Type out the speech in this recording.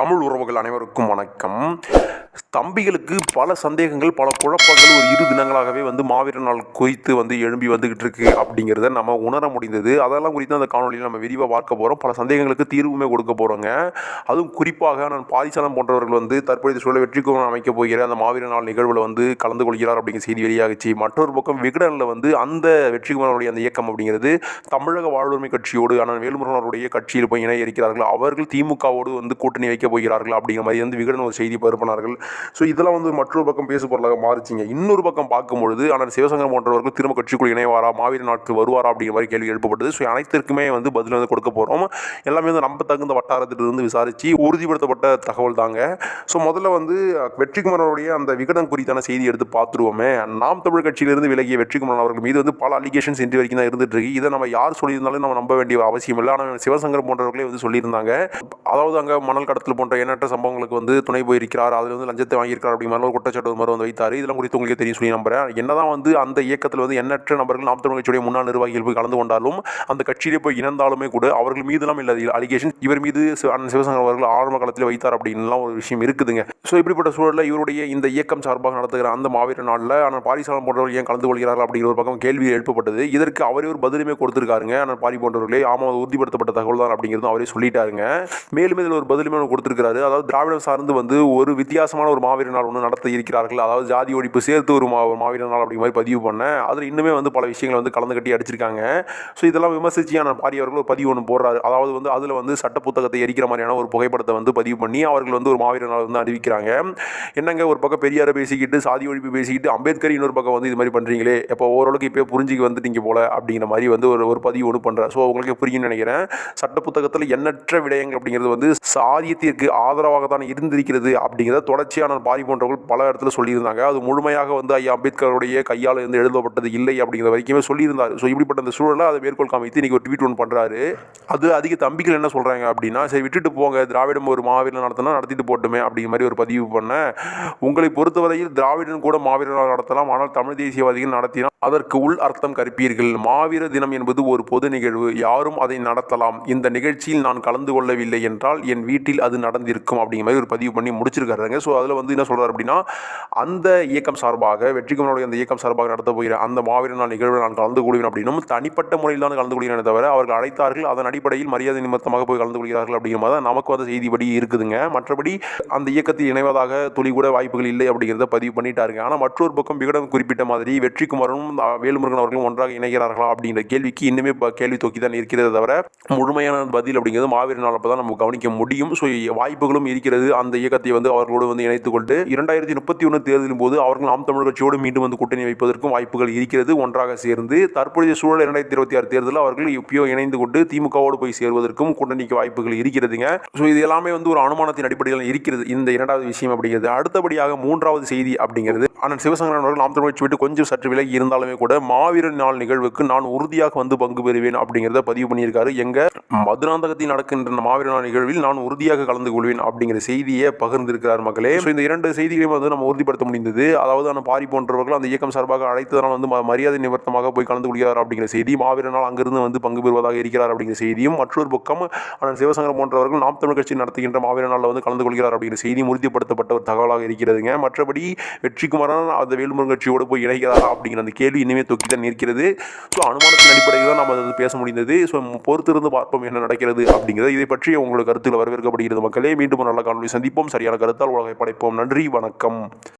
தமிழ் உறவுகள் அனைவருக்கும் வணக்கம். தம்பிகளுக்கு பல சந்தேகங்கள் பல குழப்பங்கள் ஒரு இரு தினங்களாகவே வந்து மாவீரர் நாள் குறித்து வந்து எழும்பி வந்துகிட்டு இருக்கு அப்படிங்கிறத நம்ம உணர முடிந்தது. அதெல்லாம் குறித்து அந்த காணொலியில் நம்ம விரிவாக பார்க்க போகிறோம் பல சந்தேகங்களுக்கு தீர்வுமே கொடுக்க போகிறோங்க அதுவும் குறிப்பாக நான் பாதிசாலம் போன்றவர்கள் வந்து தற்போதைய சூழலை வெற்றி கோலம் அமைக்க போகிற அந்த மாவீர நாள் நிகழ்வில் வந்து கலந்து கொள்கிறார் அப்படிங்கிற செய்தி வெளியாகிச்சு. மற்றொரு பக்கம் விகடனில் வந்து அந்த வெற்றிகுமாரனுடைய அந்த இயக்கம் அப்படிங்கிறது தமிழக வாழ்வுரிமை கட்சியோடு ஆனால் வேலுமுருகன் கட்சியில் போய் இணைய இருக்கிறார்கள். அவர்கள் திமுகவோடு வந்து கூட்டணி வைக்க போகிறார்கள் அப்படிங்கிற மாதிரி வந்து விகடன் ஒரு செய்தி பரப்பினார்கள். ஸோ இதெல்லாம் வந்து மற்றொரு பக்கம் பேசு பொருளாக மாறிச்சிங்க. இன்னொரு பக்கம் பார்க்கும்பொழுது ஆனால் சிவசங்கர் போன்றவர்கள் திரும்ப கட்சிக்குள் இணைவாரா மாவீர நாட்கள் வருவாரா அப்படிங்கிற மாதிரி கேள்வி எழுப்பப்பட்டது. ஸோ அனைத்திற்குமே வந்து பதில் வந்து கொடுக்க போகிறோம் எல்லாமே வந்து நம்ப தகுந்த வட்டாரத்திலிருந்து விசாரித்து உறுதிப்படுத்தப்பட்ட தகவல் தாங்க. ஸோ முதல்ல வந்து வெற்றிக்குமரனுடைய அந்த விகடன் குறித்தான செய்தி எடுத்து பார்த்துருவோமே. நாம் தமிழ் கட்சியிலிருந்து விலகிய வெற்றிக்குமரன் அவர்கள் மீது வந்து பல அலிகேஷன்ஸ் இன்று வரைக்கும் தான் இருந்துட்டு இருக்கு இதை நம்ம யார் சொல்லியிருந்தாலும் நம்ம நம்ப வேண்டிய அவசியம் இல்லை. ஆனால் சிவசங்கர் போன்றவர்களே வந்து சொல்லியிருந்தாங்க. அதாவது அங்கே மணல் கடத்தல் போன்ற எண்ணற்ற சம்பவங்களுக்கு வந்து துணை போயிருக்கிறார். அதில் வந்து லஞ்சத்தை வாங்கியிருக்கார் அப்படிங்கிற மாதிரி ஒரு குற்றச்சாட்டு மாதிரி வந்து வைத்தார். இதெல்லாம் குறித்து உங்களுக்கு தெரியும் சொல்லி நம்புறேன். என்னதான் வந்து அந்த இயக்கத்தில் வந்து எண்ணற்ற நபர்கள் நாம் தமிழ் கட்சியுடைய முன்னாள் நிர்வாகிகள் போய் கலந்து கொண்டாலும் அந்த கட்சியிலே போய் இணைந்தாலுமே கூட அவர்கள் மீதெல்லாம் இல்லை. அலிகேஷன் இவர் மீது அண்ணன் சிவசங்கர் அவர்கள் ஆரம்ப காலத்தில் வைத்தார் அப்படின்லாம் ஒரு விஷயம் இருக்குதுங்க. ஸோ இப்படிப்பட்ட சூழலில் இவருடைய இந்த இயக்கம் சார்பாக நடத்துகிற அந்த மாவீர நாளில் ஆனால் பாரிசாலம் போன்றவர்கள் ஏன் கலந்து கொள்கிறார்கள் அப்படிங்கிற ஒரு பக்கம் கேள்வி எழுப்பப்பட்டது. இதற்கு அவரே ஒரு பதிலுமே கொடுத்திருக்காருங்க. ஆனால் பாரி போன்றவர்களே ஆமாம் உறுதிப்படுத்தப்பட்ட தகவல் தான் அப்படிங்கிறது அவரே சொல்லிட்டாருங்க. மேலும் இதில் ஒரு பதிலுமே கொடுத்துருக்காரு அதாவது திராவிடம் சார்ந்து வந்து ஒரு வித்தியாசமான ஒரு மாவீர நாள் ஒன்று நடத்த இருக்கிறார்கள். அதாவது ஜாதி ஒழிப்பு சேர்த்து ஒரு மா மாவீர நாள் அப்படிங்கிற மாதிரி பதிவு பண்ணேன். அதில் இன்னுமே வந்து பல விஷயங்களை வந்து கலந்து கட்டி அடிச்சிருக்காங்க. ஸோ இதெல்லாம் விமர்சிச்சு ஆனால் ஒரு பதிவு ஒன்று போடுறாரு. அதாவது வந்து அதில் வந்து சட்ட புத்தகத்தை எரிக்கிற மாதிரியான ஒரு புகைப்படத்தை வந்து பதிவு பண்ணி அவர்கள் வந்து ஒரு மாவீர நாள் வந்து அறிவிக்கிறாங்க. என்னங்க ஒரு பக்கம் பெரியாரை பேசிக்கிட்டு சாதி ஒழிப்பு பேசிக்கிட்டு அம்பேத்கர் இன்னொரு பக்கம் வந்து இது மாதிரி பண்ணுறீங்களே இப்போ ஓரளவுக்கு இப்போ புரிஞ்சுக்கு வந்துட்டீங்க போல அப்படிங்கிற மாதிரி வந்து ஒரு ஒரு பதிவு ஒன்று பண்ணுறாரு ஸோ உங்களுக்கு புரியும்னு நினைக்கிறேன். சட்ட புத்தகத்தில் எண்ணற்ற விடயங்கள் அப்படிங்கிறது வந்து சாதியத்திற்கு ஆதரவாக தான் இருந்திருக்கிறது அப்படிங்கிறத தொடர்ச்சியான பாரி போன்றவர்கள் பல இடத்துல சொல்லியிருந்தாங்க. அது முழுமையாக வந்து ஐயா அம்பேத்கருடைய கையால் இருந்து எழுதப்பட்டது இல்லை அப்படிங்கிற வரைக்குமே சொல்லியிருந்தார். ஸோ இப்படிப்பட்ட அந்த சூழலை அதை மேற்கோள் காமித்து இன்னைக்கு ஒரு ட்வீட் ஒன்று பண்ணுறாரு அது அதிக தம்பிகள் என்ன சொல்கிறாங்க அப்படின்னா சரி விட்டுட்டு போங்க. திராவிடம் ஒரு மாவீரன் நடத்தினா நடத்திட்டு போட்டுமே அப்படிங்கிற மாதிரி ஒரு பதிவு பண்ணேன் உங்களை பொறுத்தவரையில் திராவிடன் கூட மாவீரர் நடத்தலாம். ஆனால் தமிழ் தேசியவாதிகள் நடத்தினால் அதற்கு உள் அர்த்தம் கற்பீர்கள் மாவீர தினம் என்பது ஒரு பொது நிகழ்வு. யாரும் அதை நடத்தலாம். இந்த நிகழ்ச்சியில் நான் கலந்து கொள்ளவில்லை என்றால் என் வீட்டில் அது நடந்திருக்கும். அப்படிங்கிற மாதிரி ஒரு பதிவு பண்ணி முடிச்சிருக்காருங்க ஸோ அதில் வந்து என்ன சொல்கிறார் அப்படின்னா அந்த இயக்கம் சார்பாக வெற்றிகமனுடைய அந்த இயக்கம் சார்பாக நடத்த போகிற அந்த மாவீரர் நாள் நிகழ்வில் நான் கலந்து கொள்வேன் அப்படின்னும் தனிப்பட்ட முறையில் தான் கலந்து கொள்கிறேன் தவிர அவர்கள் அழைத்தார்கள் அதன் அடிப்படையில் மரியாதை நிமித்தமாக போய் கலந்து கொள்கிறார்கள் அப்படிங்கிற மாதிரி தான் நமக்கு வந்து செய்திப்படி இருக்குதுங்க. மற்றபடி அந்த இயக்கத்தில் இணைவதாக துளி கூட வாய்ப்புகள் இல்லை அப்படிங்கிறத பதிவு பண்ணிட்டாருங்க. ஆனால் மற்றொரு பக்கம் விகடன் குறிப்பிட்ட மாதிரி வெற்றிக்குமாரனும் வேலுமுருகன் அவர்களும் ஒன்றாக இணைகிறார்களா அப்படிங்கிற கேள்விக்கு இன்னுமே கேள்வி தோக்கி தான் இருக்கிறது தவிர முழுமையான பதில் அப்படிங்கிறது மாவீரர் நாள் அப்போ தான் நம்ம கவனிக்க முடியும். ஸோ வாய்ப்புகளும் இருக்கிறது. அந்த இயக்கத்தை வந்து அவர்களோடு வந்து இணைத்து கொண்டு இரண்டாயிரத்தி முப்பத்தி ஒன்று தேர்தலின் போது அவர்கள் நாம் தமிழ் கட்சியோடு மீண்டும் வந்து கூட்டணி வைப்பதற்கும் வாய்ப்புகள் இருக்கிறது. ஒன்றாக சேர்ந்து தற்போதைய சூழல் இரண்டாயிரத்தி இருபத்தி ஆறு தேர்தலில் அவர்கள் இப்பயோ இணைந்து கொண்டு திமுகவோடு போய் சேர்வதற்கும் கூட்டணிக்கு வாய்ப்புகள் இருக்கிறதுங்க. ஸோ இது எல்லாமே வந்து ஒரு அனுமானத்தின் அடிப்படையில் இருக்கிறது. இந்த இரண்டாவது விஷயம் அப்படிங்கிறது. அடுத்தபடியாக மூன்றாவது செய்தி அப்படிங்கிறது. ஆனால் சிவசங்கரன் அவர்கள் ஆம் தமிழ் கட்சி விட்டு கொஞ்சம் சற்று விலகி இருந்தாலுமே கூட மாவீரன் நாள் நிகழ்வுக்கு நான் உறுதியாக வந்து பங்கு பெறுவேன் அப்படிங்கிறத பதிவு பண்ணியிருக்காரு. எங்க மதுராந்தகத்தில் நடக்கின்ற மாவீரன் நாள் நிகழ்வில் நான் உறுதியாக கலந்து கொள்வேன் அப்படிங்கிற செய்தியை பகிர்ந்திருக்கிறார் மக்களே. இந்த இரண்டு செய்திகளையும் வந்து நம்ம உறுதிப்படுத்த முடிந்தது. அதாவது அந்த பாரி போன்றவர்கள் அந்த இயக்கம் சார்பாக அழைத்ததனால் வந்து மரியாதை நிவர்த்தமாக போய் கலந்து கொள்கிறார் அப்படிங்கிற செய்தி மாவீரனால் அங்கிருந்து வந்து பங்கு பெறுவதாக இருக்கிறார் அப்படிங்கிற செய்தியும் மற்றொரு பக்கம் ஆனால் சிவசங்கரம் போன்றவர்கள் நாம் தமிழ் கட்சி நடத்துகின்ற மாவீரனால் வந்து கலந்து கொள்கிறார் அப்படிங்கிற செய்தியும் உறுதிப்படுத்தப்பட்ட ஒரு தகவலாக இருக்கிறதுங்க. மற்றபடி வெற்றிக்குமாரன் அந்த வேலுமுருகன் கட்சியோடு போய் இணைகிறாரா அப்படிங்கிற அந்த கேள்வி இனிமே தொக்கி தான் நிற்கிறது. ஸோ அனுமானத்தின் அடிப்படையில் தான் நம்ம அதை பேச முடிந்தது. ஸோ பொறுத்திருந்து பார்ப்போம் என்ன நடக்கிறது அப்படிங்கிறது. இதை பற்றி உங்களுக்கு கருத்துக்கள் வரவேற்கப்படுகிறது மக்களே. மீண்டும் நல்ல காணொலி சந்திப்போம். சரியான கருத்தால் உலகை படைப்போம். கேட்போம் நன்றி வணக்கம்.